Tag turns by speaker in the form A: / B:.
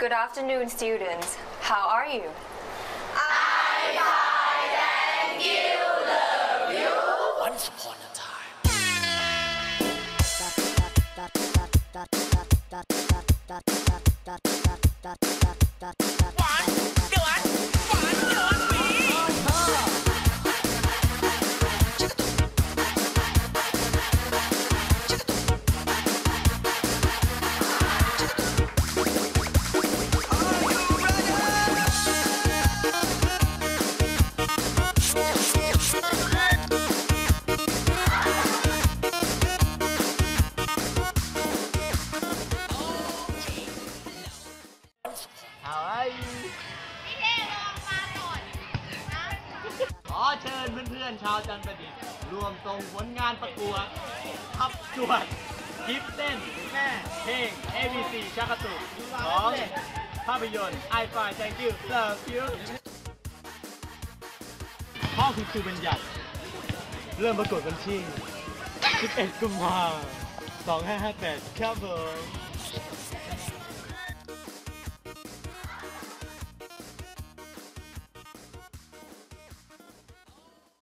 A: Good afternoon, students. How are you?
B: Once upon a time.
C: ขอเชิญเพื่อนๆชาวจันทร์ประดิษฐ์รวมส่งผลงานประกวดทับจวดคลิปเต้นแม่เพลง ABC ชักกระตุกของภาพยนตร์ I Find Thank You Love You ข้อคุณครูเป็นใหญ่ เริ่มประกวดวันที่ 11 กุมภาพันธ์2558 ครับผม